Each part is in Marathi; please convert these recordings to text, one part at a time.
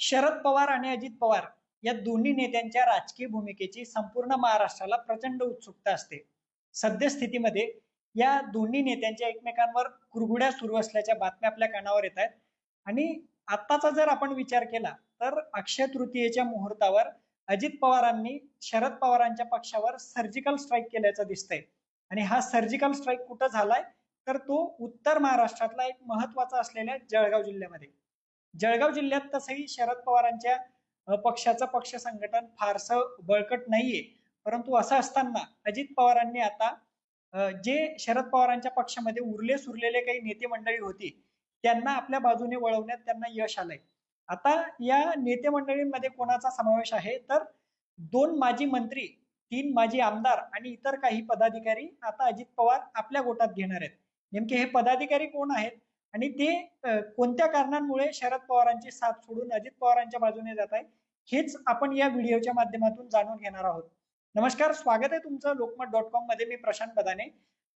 शरद पवार आणि अजित पवार या दोन्ही नेत्यांच्या राजकीय भूमिकेची संपूर्ण महाराष्ट्राला प्रचंड उत्सुकता असते. सद्यस्थितीमध्ये या दोन्ही नेत्यांच्या एकमेकांवर कुरघुड्या सुरू असल्याच्या बातम्या आपल्या कानावर येत आहेत. आणि आत्ताचा जर आपण विचार केला तर अक्षय तृतीयेच्या मुहूर्तावर अजित पवारांनी शरद पवारांच्या पक्षावर सर्जिकल स्ट्राईक केल्याचं दिसतंय. आणि हा सर्जिकल स्ट्राईक कुठं झालाय? तर तो उत्तर महाराष्ट्रातला एक महत्त्वाचा असलेल्या जळगाव जिल्ह्यामध्ये. जळगाव जिल्ह्यात तसंही शरद पवारांच्या पक्षाचं पक्ष संघटन फारसं बळकट नाहीये. परंतु असं असताना अजित पवारांनी आता जे शरद पवारांच्या पक्षामध्ये उरले सुरलेले काही नेते मंडळी होती त्यांना आपल्या बाजूने वळवण्यात त्यांना यश आलंय. आता या नेते मंडळींमध्ये कोणाचा समावेश आहे? तर दोन माजी मंत्री तीन माजी आमदार आणि इतर काही पदाधिकारी आता अजित पवार आपल्या गोटात घेणार आहेत. नेमके हे पदाधिकारी कोण आहेत? आणि ते कोणत्या कारणांमुळे शरद पवारांची साथ सोडून अजित पवारांच्या बाजूने जात आहे हेच आपण या व्हिडिओच्या माध्यमातून जाणून घेणार आहोत. नमस्कार स्वागत आहे तुमचं लोकमत डॉट कॉममध्ये. मी प्रशांत बदाने.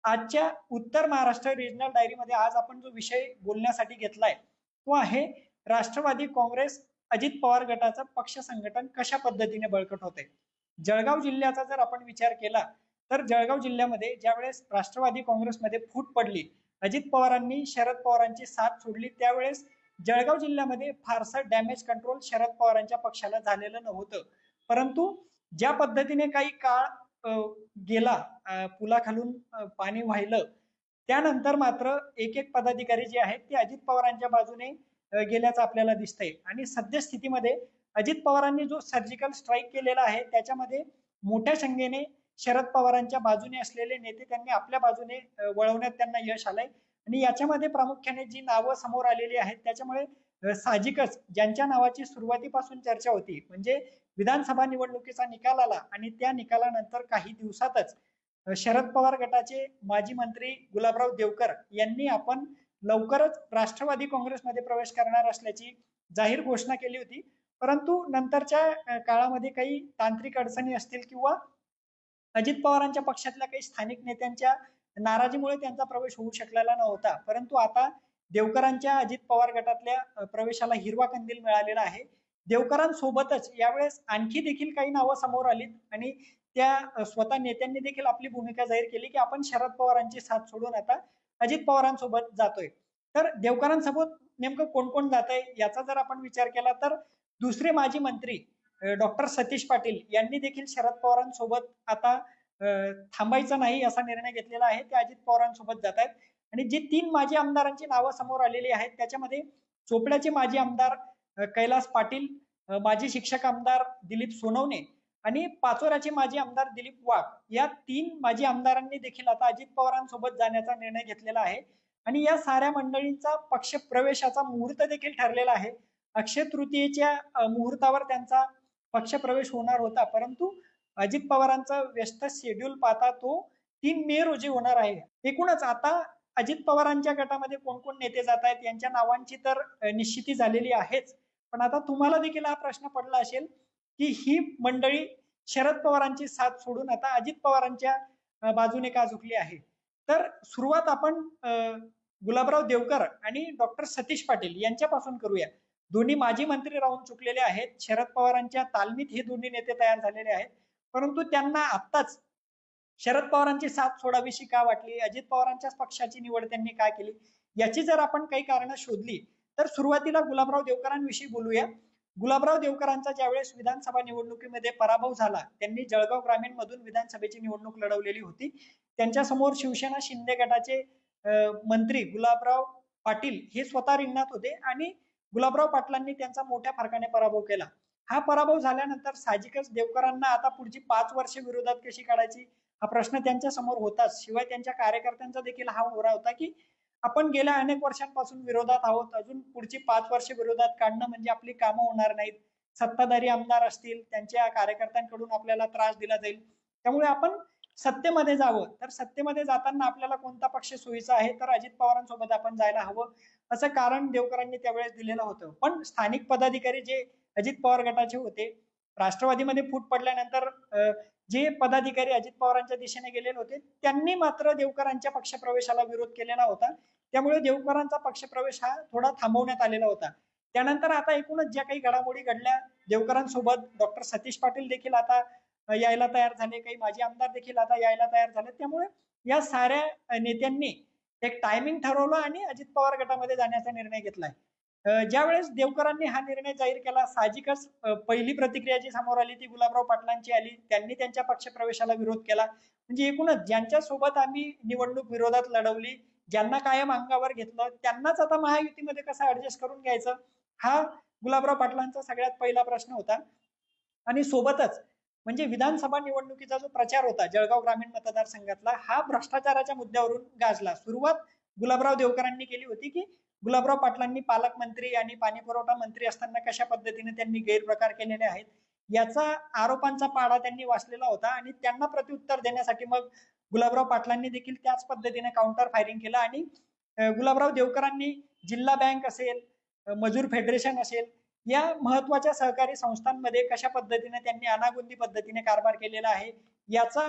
आजच्या उत्तर महाराष्ट्र रिजनल डायरीमध्ये आज आपण जो विषय बोलण्यासाठी घेतलाय तो आहे राष्ट्रवादी काँग्रेस अजित पवार गटाचं पक्ष संघटन कशा पद्धतीने बळकट होते? जळगाव जिल्ह्याचा जर आपण विचार केला तर जळगाव जिल्ह्यामध्ये ज्यावेळेस राष्ट्रवादी काँग्रेसमध्ये फूट पडली अजित पवारांनी शरद पवारांची साथ सोडली. त्यावेळेस जळगाव जिल्ह्यामध्ये फारसं डॅमेज कंट्रोल शरद पवारांच्या पक्षाला झालेलं नव्हतं. परंतु ज्या पद्धतीने काही काळ गेला पुलाखालून पाणी वाहिलं त्यानंतर मात्र एक एक पदाधिकारी जे आहेत ते अजित पवारांच्या बाजूने गेल्याचं आपल्याला दिसतंय. आणि सद्यस्थितीमध्ये अजित पवारांनी जो सर्जिकल स्ट्राईक केलेला आहे त्याच्यामध्ये मोठ्या संख्येने शरद पवारांच्या बाजूने असलेले नेते त्यांनी आपल्या बाजूने वळवण्यात त्यांना यश आलंय. आणि याच्यामध्ये प्रामुख्याने जी नावं समोर आलेली आहेत त्याच्यामुळे साहजिकच ज्यांच्या नावाची सुरुवातीपासून चर्चा होती म्हणजे विधानसभा निवडणुकीचा निकाल आला आणि त्या निकालानंतर काही दिवसातच शरद पवार गटाचे माजी मंत्री गुलाबराव देवकर यांनी आपण लवकरच राष्ट्रवादी काँग्रेसमध्ये प्रवेश करणार असल्याची जाहीर घोषणा केली होती. परंतु नंतरच्या काळामध्ये काही तांत्रिक अडचणी असतील किंवा अजित पवारांच्या पक्षातल्या काही स्थानिक नेत्यांच्या नाराजीमुळे त्यांचा प्रवेश होऊ शकलेला नव्हता. परंतु आता देवकरांच्या अजित पवार गटातल्या प्रवेशाला हिरवा कंदील मिळालेला आहे. देवकरांसोबतच यावेळेस आणखी देखील काही नावं समोर आलीत आणि त्या स्वतः नेत्यांनी देखील आपली भूमिका जाहीर केली की आपण शरद पवारांची साथ सोडून आता अजित पवारांसोबत जातोय. तर देवकरांसोबत नेमकं कोण कोण जात आहे याचा जर आपण विचार केला तर दुसरे माजी मंत्री डॉक्टर सतीश पाटील यांनी देखील शरद पवारांसोबत आता थांबायचं नाही असा निर्णय घेतलेला आहे. ते अजित पवारांसोबत जात आहेत. आणि जे तीन माजी आमदारांची नावं समोर आलेली आहेत त्याच्यामध्ये चोपड्याचे माजी आमदार कैलास पाटील माजी शिक्षक आमदार दिलीप सोनवणे आणि पाचोऱ्याचे माजी आमदार दिलीप वाघ या तीन माजी आमदारांनी देखील आता अजित पवारांसोबत जाण्याचा निर्णय घेतलेला आहे. आणि या साऱ्या मंडळींचा पक्ष प्रवेशाचा मुहूर्त देखील ठरलेला आहे. अक्षय तृतीयेच्या मुहूर्तावर त्यांचा पक्ष प्रवेश होणार होता. परंतु अजित पवारांचा व्यस्त शेड्यूल पाहता तो तीन मे रोजी होणार आहे. एकूणच आता अजित पवारांच्या गटामध्ये कोण कोण नेते जात आहेत यांच्या नावांची तर निश्चिती झालेली आहेच. पण आता तुम्हाला देखील हा प्रश्न पडला असेल की ही मंडळी शरद पवारांची साथ सोडून आता अजित पवारांच्या बाजूने का झुकली आहे? तर सुरुवात आपण गुलाबराव देवकर आणि डॉक्टर सतीश पाटील यांच्यापासून करूया. दोन्ही माजी मंत्री राहून चुकलेले आहेत. शरद पवारांच्या तालमीत हे दोन्ही नेते तयार झालेले आहेत. परंतु त्यांना आत्ताच शरद पवारांची साथ सोडावीशी का वाटली? अजित पवारांच्याच पक्षाची निवड त्यांनी का केली? याची जर आपण काही कारणं शोधली तर सुरुवातीला गुलाबराव देवकरांविषयी बोलूया. गुलाबराव देवकरांचा ज्यावेळेस विधानसभा निवडणुकीमध्ये पराभव झाला त्यांनी जळगाव ग्रामीण मधून विधानसभेची निवडणूक लढवलेली होती. त्यांच्यासमोर शिवसेना शिंदे गटाचे मंत्री गुलाबराव पाटील हे स्वतः रिंगणात होते आणि गुलाबराव पाटलांनी त्यांचा मोठ्या फरकाने पराभव केला. हा पराभव झाल्यानंतर साहजिकच देवकरांना आता पुढची पाच वर्षे विरोधात कशी काढायची? हा प्रश्न त्यांच्यासमोर होताच. शिवाय त्यांच्या कार्यकर्त्यांचा देखील हा होरा होता की आपण गेल्या अनेक वर्षांपासून विरोधात आहोत. अजून पुढची पाच वर्ष विरोधात काढणं म्हणजे आपली कामं होणार नाहीत. सत्ताधारी आमदार असतील त्यांच्या कार्यकर्त्यांकडून आपल्याला त्रास दिला जाईल. त्यामुळे आपण सत्तेमध्ये जावं. तर सत्तेमध्ये जाताना आपल्याला कोणता पक्ष सोयीचा आहे? तर अजित पवारांसोबत आपण जायला हवं. असं कारण देवकरांनी त्यावेळेस दिलेलं होतं. पण स्थानिक पदाधिकारी जे अजित पवार गटाचे होते राष्ट्रवादीमध्ये फूट पडल्यानंतर जे पदाधिकारी अजित पवारांच्या दिशेने गेलेले होते त्यांनी मात्र देवकरांच्या पक्षप्रवेशाला विरोध केलेला होता. त्यामुळे देवकरांचा पक्षप्रवेश हा थोडा थांबवण्यात आलेला होता. त्यानंतर आता एकूणच ज्या काही घडामोडी घडल्या देवकरांसोबत डॉक्टर सतीश पाटील देखील आता यायला तयार झाले. काही माजी आमदार देखील आता यायला तयार झाले. त्यामुळे या साऱ्या नेत्यांनी एक टायमिंग ठरवलं आणि अजित पवार गटामध्ये जाण्याचा निर्णय घेतलाय. ज्यावेळेस देवकरांनी हा निर्णय जाहीर केला साहजिकच पहिली प्रतिक्रिया जी समोर आली ती गुलाबराव पाटलांची आली. त्यांनी त्यांच्या पक्षप्रवेशाला विरोध केला. म्हणजे एकूणच ज्यांच्या सोबत आम्ही निवडणूक विरोधात लढवली ज्यांना कायम अंगावर घेतलं त्यांनाच आता महायुतीमध्ये कसं ऍडजस्ट करून घ्यायचं हा गुलाबराव पाटलांचा सगळ्यात पहिला प्रश्न होता. आणि सोबतच म्हणजे विधानसभा निवडणुकीचा जो प्रचार होता जळगाव ग्रामीण मतदारसंघातला हा भ्रष्टाचाराच्या मुद्द्यावरून गाजला. सुरुवात गुलाबराव देवकरांनी केली होती की गुलाबराव पाटलांनी पालकमंत्री आणि पाणी पुरवठा मंत्री असताना कशा पद्धतीने त्यांनी गैरप्रकार केलेले आहेत याचा आरोपांचा पाडा त्यांनी वाचलेला होता आणि त्यांना प्रत्युत्तर देण्यासाठी मग गुलाबराव पाटलांनी देखील त्याच पद्धतीने काउंटर फायरिंग केलं. आणि गुलाबराव देवकरांनी जिल्हा बँक असेल मजूर फेडरेशन असेल या महत्त्वाच्या सहकारी संस्थांमध्ये कशा पद्धतीने त्यांनी अनागुंदी पद्धतीने कारभार केलेला आहे याचा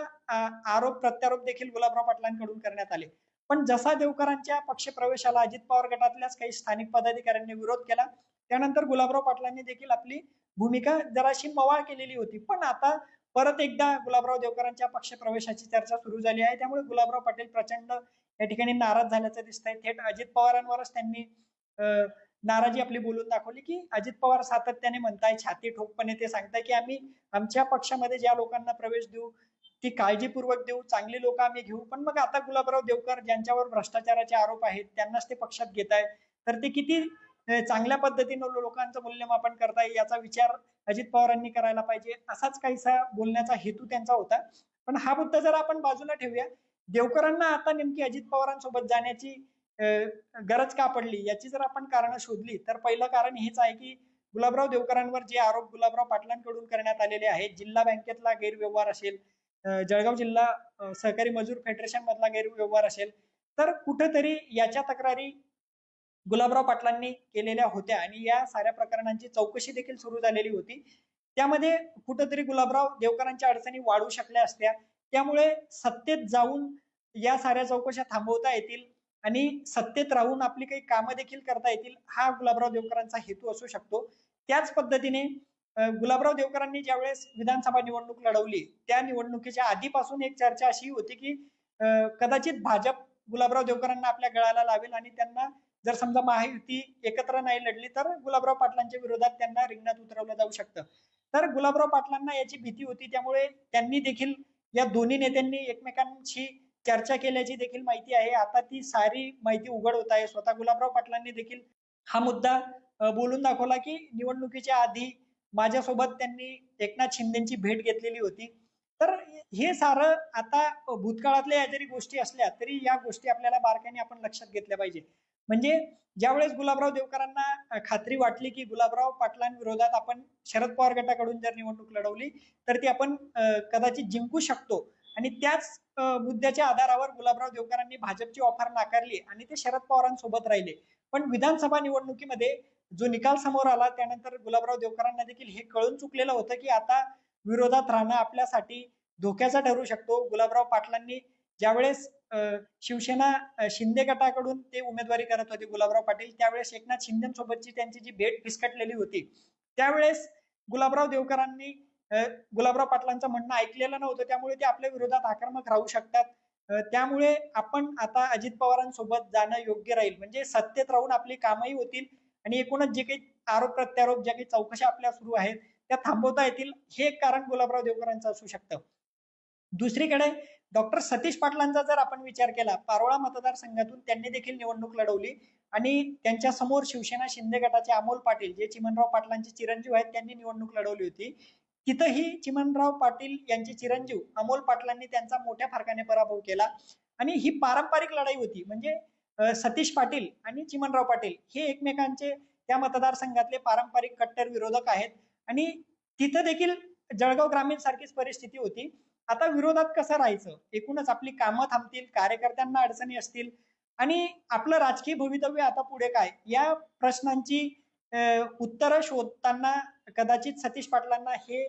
आरोप प्रत्यारोप देखील गुलाबराव पाटलांकडून करण्यात आले. पण जसा देवकरांच्या पक्षप्रवेशाला अजित पवार गटातल्याच काही स्थानिक पदाधिकाऱ्यांनी विरोध केला त्यानंतर गुलाबराव पाटलांनी देखील आपली भूमिका जराशी मवाळ केलेली होती. पण आता परत एकदा गुलाबराव देवकरांच्या पक्षप्रवेशाची चर्चा सुरू झाली आहे. त्यामुळे गुलाबराव पाटील प्रचंड या ठिकाणी नाराज झाल्याचं दिसतंय. थेट अजित पवारांवरच त्यांनी अं, नाराजी आपली बोलून दाखवली की अजित पवार सातत्याने म्हणताय छाती ठोकपणे ते सांगताय की आम्ही आमच्या पक्षामध्ये ज्या लोकांना प्रवेश देऊ ती काळजीपूर्वक देऊ चांगली लोक आम्ही घेऊ. पण मग आता गुलाबराव देवकर ज्यांच्यावर भ्रष्टाचाराचे आरोप आहेत त्यांनाच ते पक्षात घेत आहे तर ते किती चांगल्या पद्धतीनं लोकांचं मूल्यमापन करताय याचा विचार अजित पवारांनी करायला पाहिजे असाच काहीसा बोलण्याचा हेतू त्यांचा होता. पण हा मुद्दा जर आपण बाजूला ठेवूया. देवकरांना आता नेमकी अजित पवारांसोबत जाण्याची गरज का पडली? याची जर आपण कारण शोधली तर पहिलं कारण हेच आहे की गुलाबराव देवकरांवर जे आरोप गुलाबराव पाटलांकडून करण्यात आलेले आहेत जिल्हा बँकेतला गैरव्यवहार असेल जळगाव जिल्हा सहकारी मजूर फेडरेशन मधला गैरव्यवहार असेल तर कुठेतरी याच्या तक्रारी गुलाबराव पाटलांनी केलेल्या होत्या आणि या साऱ्या प्रकरणांची चौकशी देखील सुरू झालेली होती. त्यामध्ये कुठंतरी गुलाबराव देवकरांच्या अडचणी वाढू शकल्या असत्या. त्यामुळे सत्तेत जाऊन या साऱ्या चौकशा थांबवता येतील आणि सत्तेत राहून आपली काही कामं देखील करता येतील हा गुलाबराव देवकरांचा हेतू असू शकतो. त्याच पद्धतीने गुलाबराव देवकरांनी ज्यावेळेस विधानसभा निवडणूक लढवली त्या निवडणुकीच्या आधीपासून एक चर्चा अशी होती की कदाचित भाजप गुलाबराव देवकरांना आपल्या गळाला लावेल आणि त्यांना जर समजा महायुती एकत्र नाही लढली तर गुलाबराव पाटलांच्या विरोधात त्यांना रिंगणात उतरवलं जाऊ शकतं. तर गुलाबराव पाटलांना याची भीती होती त्यामुळे त्यांनी देखील या दोन्ही नेत्यांनी एकमेकांशी चर्चा केल्याची देखील माहिती आहे. आता ती सारी माहिती उघड होत आहे. स्वतः गुलाबराव पाटलांनी देखील हा मुद्दा बोलून दाखवला की निवडणुकीच्या आधी माझ्यासोबत त्यांनी एकनाथ शिंदेची भेट घेतलेली होती. तर हे सारं आता भूतकाळातल्या या जरी गोष्टी असल्या तरी या गोष्टी आपल्याला बारकाईने आपण लक्षात घेतल्या पाहिजे. म्हणजे ज्यावेळेस गुलाबराव देवकरांना खात्री वाटली की गुलाबराव पाटलांविरोधात आपण शरद पवार गटाकडून जर निवडणूक लढवली तर ती आपण कदाचित जिंकू शकतो. आणि त्याच मुद्द्याच्या आधारावर गुलाबराव देवकरांनी भाजपची ऑफर नाकारली आणि ते शरद पवारांसोबत राहिले. पण विधानसभा निवडणुकीमध्ये जो निकाल समोर आला त्यानंतर गुलाबराव देवकरांना देखील हे कळून चुकलेलं होतं की आता विरोधात राहणं आपल्यासाठी धोक्याचा ठरू शकतो. गुलाबराव पाटलांनी ज्यावेळेस शिवसेना शिंदे गटाकडून ते उमेदवारी करत होते गुलाबराव पाटील त्यावेळेस एकनाथ शिंदेसोबतची त्यांची जी भेट फिसकटलेली होती त्यावेळेस गुलाबराव देवकरांनी गुलाबराव पाटलांचं म्हणणं ऐकलेलं नव्हतं. त्यामुळे ते आपल्या विरोधात आक्रमक राहू शकतात. त्यामुळे आपण आता अजित पवारांसोबत जाणं योग्य राहील. म्हणजे सत्तेत राहून आपली कामही होतील आणि एकूणच जे काही आरोप प्रत्यारोप ज्या काही चौकशा आपल्या सुरू आहेत त्या थांबवता येतील. हे कारण गुलाबराव देवकरांचं असू शकतं. दुसरीकडे डॉक्टर सतीश पाटलांचा जर आपण विचार केला पारोळा मतदारसंघातून त्यांनी देखील निवडणूक लढवली आणि त्यांच्यासमोर शिवसेना शिंदे गटाचे अमोल पाटील जे चिमनराव पाटलांचे चिरंजीव आहेत त्यांनी निवडणूक लढवली होती. तिथंही चिमणराव पाटील यांचे चिरंजीव अमोल पाटलांनी त्यांचा मोठ्या फरकाने पराभव केला. आणि ही पारंपरिक लढाई होती. म्हणजे सतीश पाटील आणि चिमणराव पाटील हे एकमेकांचे त्या मतदारसंघातले पारंपरिक कट्टर विरोधक आहेत. आणि तिथं देखील जळगाव ग्रामीण सारखीच परिस्थिती होती. आता विरोधात कसं राहायचं? एकूणच आपली कामं थांबतील कार्यकर्त्यांना अडचणी असतील. आणि आपलं राजकीय भवितव्य आता पुढे काय? या प्रश्नांची उत्तरं शोधताना कदाचित सतीश पाटलांना हे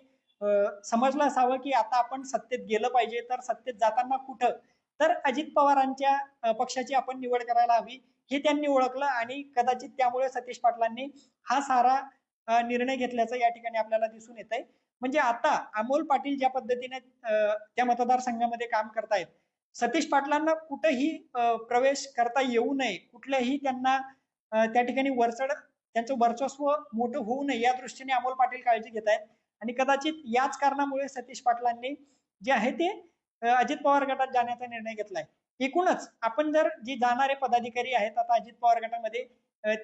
समजलं असावं की आता आपण सत्तेत गेलं पाहिजे तर सत्तेत जाताना कुठं? तर अजित पवारांच्या पक्षाची आपण निवड करायला हवी हे त्यांनी ओळखलं आणि कदाचित त्यामुळे सतीश पाटलांनी हा सारा निर्णय घेतल्याचं या ठिकाणी आपल्याला दिसून येत आहे म्हणजे आता अमोल पाटील ज्या पद्धतीने त्या मतदारसंघामध्ये काम करतायत सतीश पाटलांना कुठेही प्रवेश करता येऊ नये कुठल्याही त्यांना त्या ठिकाणी वरचढ त्यांचं वर्चस्व मोठं होऊ नये या दृष्टीने अमोल पाटील काळजी घेत आहेत. आणि कदाचित याच कारणामुळे सतीश पाटलांनी जे आहे ते अजित पवार गटात जाण्याचा निर्णय घेतलाय. एकूणच आपण जर जे जाणारे पदाधिकारी आहेत आता अजित पवार गटामध्ये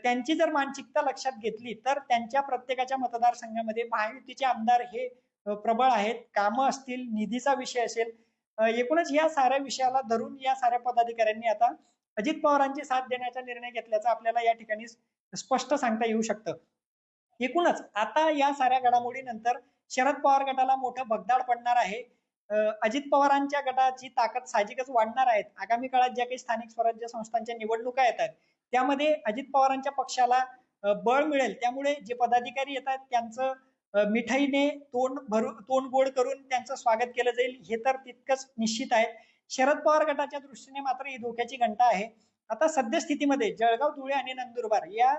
त्यांची जर मानसिकता लक्षात घेतली तर त्यांच्या प्रत्येकाच्या मतदारसंघामध्ये महायुतीचे आमदार हे प्रबळ आहेत. कामं असतील निधीचा विषय असेल. एकूणच या साऱ्या विषयाला धरून या साऱ्या पदाधिकाऱ्यांनी आता अजित पवारांची साथ देण्याचा निर्णय घेतल्याचं आपल्याला या ठिकाणी स्पष्ट सांगता येऊ शकतं. एकूणच आता या साऱ्या घडामोडीनंतर शरद पवार गटाला मोठं भगदाड पडणार आहे. अजित पवारांच्या गटाची ताकद साहजिकच वाढणार आहेत. आगामी काळात ज्या काही स्थानिक स्वराज्य संस्थांच्या निवडणुका येत आहेत त्यामध्ये अजित पवारांच्या पक्षाला बळ मिळेल. त्यामुळे जे पदाधिकारी येतात त्यांचं मिठाईने तोंड भरू तोंड गोड करून त्यांचं स्वागत केलं जाईल. हे तर तितकंच निश्चित आहे. शरद पवार गटाच्या दृष्टीने मात्र ही धोक्याची घंटा आहे. आता सद्यस्थितीमध्ये जळगाव धुळे आणि नंदुरबार या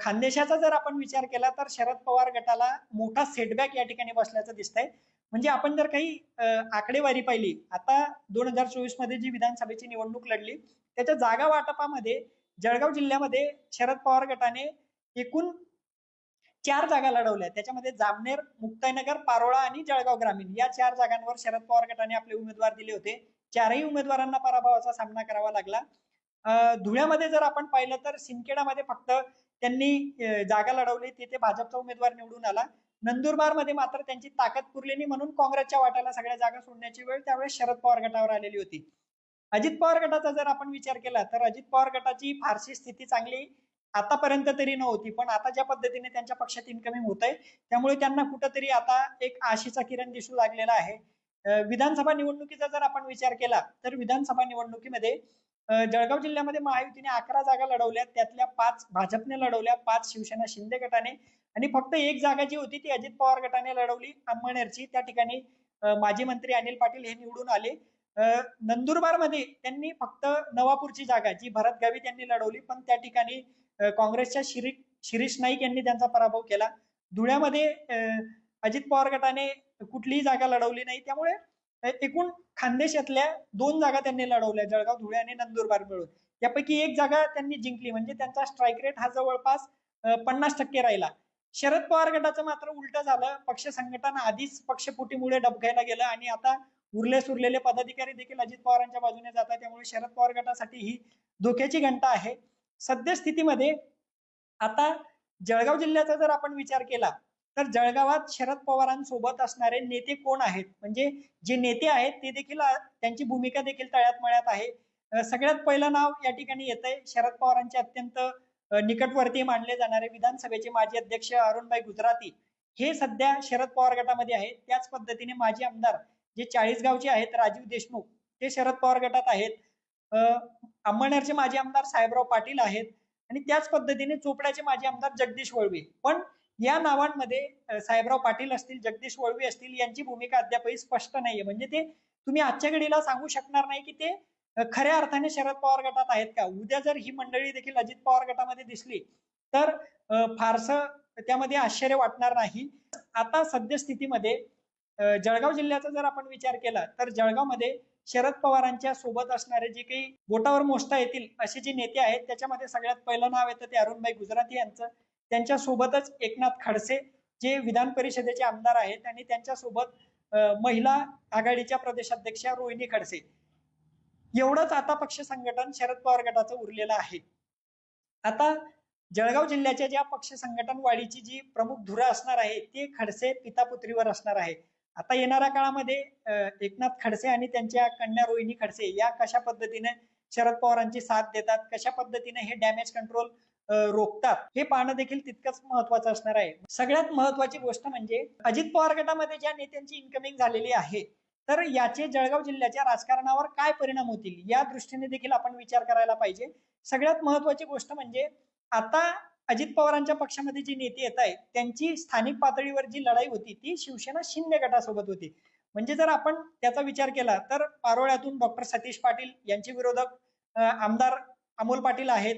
खानदेशाचा जर आपण विचार केला तर शरद पवार गटाला मोठा सेटबॅक या ठिकाणी बसल्याचं दिसतंय. म्हणजे आपण जर काही आकडेवारी पाहिली आता दोन हजार चोवीसमध्ये जी विधानसभेची निवडणूक लढली त्याच्या जागा वाटपामध्ये जळगाव जिल्ह्यामध्ये शरद पवार गटाने एकूण चार जागा लढवल्या. त्याच्यामध्ये जामनेर मुक्ताईनगर पारोळा आणि जळगाव ग्रामीण. या चार जागांवर शरद पवार गटाने आपले उमेदवार दिले होते. चारही उमेदवारांना पराभवाचा सामना करावा लागला. धुळ्यामध्ये जर आपण पाहिलं तर सिंदखेडामध्ये फक्त त्यांनी जागा लढवली. तिथे भाजपचा उमेदवार निवडून आला. नंदुरबारमध्ये मात्र त्यांची ताकद पुरली नाही म्हणून काँग्रेसच्या वाट्याला सगळ्या जागा सोडण्याची वेळ त्यावेळेस शरद पवार गटावर आलेली होती. अजित पवार गटाचा जर आपण विचार केला तर अजित पवार गटाची फारशी स्थिती चांगली आतापर्यंत तरी नव्हती पण आता ज्या पद्धतीने त्यांच्या पक्षात इन्कमिंग होत आहे त्यामुळे त्यांना कुठंतरी आता एक आशेचा किरण दिसू लागलेला आहे. विधानसभा निवडणुकीचा जर आपण विचार केला तर विधानसभा निवडणुकीमध्ये जळगाव जिल्ह्यामध्ये महायुतीने अकरा जागा लढवल्या त्यातल्या पाच भाजपने लढवल्या पाच शिवसेना शिंदे गटाने आणि फक्त एक जागा जी होती ती अजित पवार गटाने लढवली अंमळनेरची त्या ठिकाणी माजी मंत्री अनिल पाटील हे निवडून आले. नंदुरबारमध्ये त्यांनी फक्त नवापूरची जागा जी भरत गावी त्यांनी लढवली पण त्या ठिकाणी काँग्रेसच्या शिरी शिरीष नाईक यांनी त्यांचा पराभव केला. धुळ्यामध्ये अजित पवार गटाने कुठलीही जागा लढवली नाही. त्यामुळे एकूण खानदेशातल्या दोन जागा त्यांनी लढवल्या जळगाव धुळे आणि नंदुरबार मिळून. यापैकी एक जागा त्यांनी जिंकली म्हणजे त्यांचा स्ट्राईक रेट हा जवळपास पन्नास टक्के राहिला. शरद पवार गटाचं मात्र उलट झालं. पक्ष संघटन आधीच पक्षपुटीमुळे डबघायला गेलं आणि आता उरले सुरलेले पदाधिकारी देखील अजित पवारांच्या बाजूने जातात. त्यामुळे शरद पवार गटासाठी ही धोक्याची घंटा आहे. सद्यस्थितीमध्ये आता जळगाव जिल्ह्याचा जर आपण विचार केला तर जळगावात शरद पवारांसोबत असणारे नेते कोण आहेत? म्हणजे जे नेते आहेत ते देखील त्यांची भूमिका देखील तळ्यात मळ्यात आहे सगळ्यात पहिलं नाव या ठिकाणी येत आहे शरद पवारांचे अत्यंत निकटवर्ती मानले जाणारे विधानसभेचे माजी अध्यक्ष अरुणभाई गुजराती हे सध्या शरद पवार गटामध्ये आहेत. त्याच पद्धतीने माजी आमदार जे चाळीसगावचे आहेत राजीव देशमुख ते शरद पवार गटात आहेत. अंबरनेरचे माजी आमदार साहेबराव पाटील आहेत आणि त्याच पद्धतीने चोपड्याचे माजी आमदार जगदीश वळवे. पण या नावांमध्ये साहेबराव पाटील असतील जगदीश वळवे असतील यांची भूमिका अद्यापही स्पष्ट नाहीये. म्हणजे ते तुम्ही आजच्या घडीला सांगू शकणार नाही की ते खऱ्या अर्थाने शरद पवार गटात आहेत का? उद्या जर ही मंडळी देखील अजित पवार गटामध्ये दिसली तर फारसं त्यामध्ये आश्चर्य वाटणार नाही. आता सद्यस्थितीमध्ये जळगाव जिल्ह्याचा जर आपण विचार केला तर जळगावमध्ये शरद पवारांच्या सोबत असणारे जे काही बोटावर मोजता येतील असे जे नेते आहेत त्याच्यामध्ये सगळ्यात पहिलं नाव येतं ते अरुणभाई गुजराती यांचं. त्यांच्या सोबतच एकनाथ खडसे जे विधान परिषदेचे आमदार आहेत आणि त्यांच्यासोबत महिला आघाडीच्या प्रदेशाध्यक्षा रोहिणी खडसे. एवढंच आता पक्ष संघटन शरद पवार गटाचं उरलेलं आहे. आता जळगाव जिल्ह्याच्या ज्या पक्ष संघटन वाढीची जी प्रमुख धुरा असणार आहे ते खडसे पितापुत्रीवर असणार आहे. आता येणाऱ्या काळामध्ये एकनाथ खडसे आणि त्यांच्या कन्या रोहिणी खडसे या कशा पद्धतीने शरद पवारांची साथ देतात कशा पद्धतीने हे डॅमेज कंट्रोल रोखतात हे पाहणं देखील तितकंच महत्वाचं असणार आहे. सगळ्यात महत्वाची गोष्ट म्हणजे अजित पवार गटामध्ये ज्या नेत्यांची इन्कमिंग झालेली आहे तर याचे जळगाव जिल्ह्याच्या राजकारणावर काय परिणाम होतील या दृष्टीने देखील आपण विचार करायला पाहिजे. सगळ्यात महत्वाची गोष्ट म्हणजे आता अजित पवारांच्या पक्षामध्ये जी नेते येत आहेत त्यांची स्थानिक पातळीवर जी लढाई होती ती शिवसेना शिंदे गटासोबत होती. म्हणजे जर आपण त्याचा विचार केला तर पारोळ्यातून डॉक्टर सतीश पाटील यांचे विरोधक आमदार अमोल पाटील आहेत.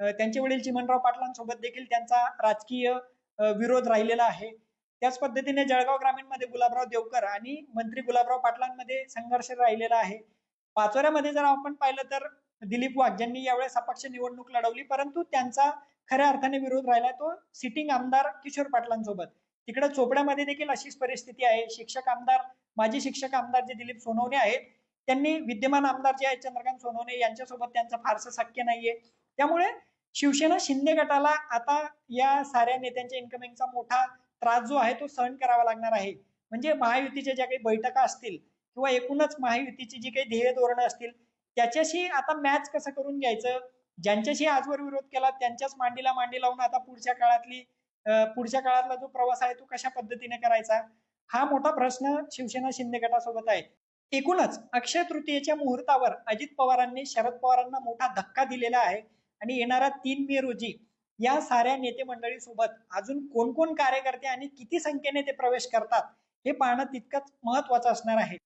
त्यांचे वडील चिमनराव पाटलांसोबत देखील त्यांचा राजकीय विरोध राहिलेला आहे. त्याच पद्धतीने जळगाव ग्रामीणमध्ये गुलाबराव देवकर आणि मंत्री गुलाबराव पाटलांमध्ये संघर्ष राहिलेला आहे. पाचोऱ्यामध्ये जर आपण पाहिलं तर दिलीप वाघ ज्यांनी यावेळेस अपक्ष निवडणूक लढवली परंतु त्यांचा खऱ्या अर्थाने विरोध राहिला तो सिटिंग आमदार किशोर पाटलांसोबत. तिकडे चोपड्यामध्ये देखील अशीच परिस्थिती आहे. शिक्षक आमदार माजी शिक्षक आमदार जे दिलीप सोनवणे आहेत त्यांनी विद्यमान आमदार जे आहेत चंद्रकांत सोनवणे यांच्यासोबत त्यांचं फारसं शक्य नाहीये. त्यामुळे शिवसेना शिंदे गटाला आता या साऱ्या नेत्यांच्या इन्कमिंगचा मोठा त्रास जो आहे तो सहन करावा लागणार आहे. म्हणजे महायुतीच्या ज्या काही बैठका असतील किंवा एकूणच महायुतीची जी काही ध्येय धोरणं असतील त्याच्याशी आता मॅच कसं करून घ्यायचं? ज्यांच्याशी आजवर विरोध केला त्यांच्याच मांडीला मांडी लावून आता पुढच्या काळातली पुढच्या काळातला जो प्रवास आहे तो कशा पद्धतीने करायचा? हा मोठा प्रश्न शिवसेना शिंदे गटासोबत आहे. एकूणच अक्षय तृतीयेच्या मुहूर्तावर अजित पवारांनी शरद पवारांना मोठा धक्का दिलेला आहे आणि येणारा तीन मे रोजी या साऱ्या नेते मंडळी सोबत अजून कोण कोण कार्यकर्ते आणि किती संख्येने ते प्रवेश करतात हे पाहणं तितकंच महत्वाचं असणार आहे.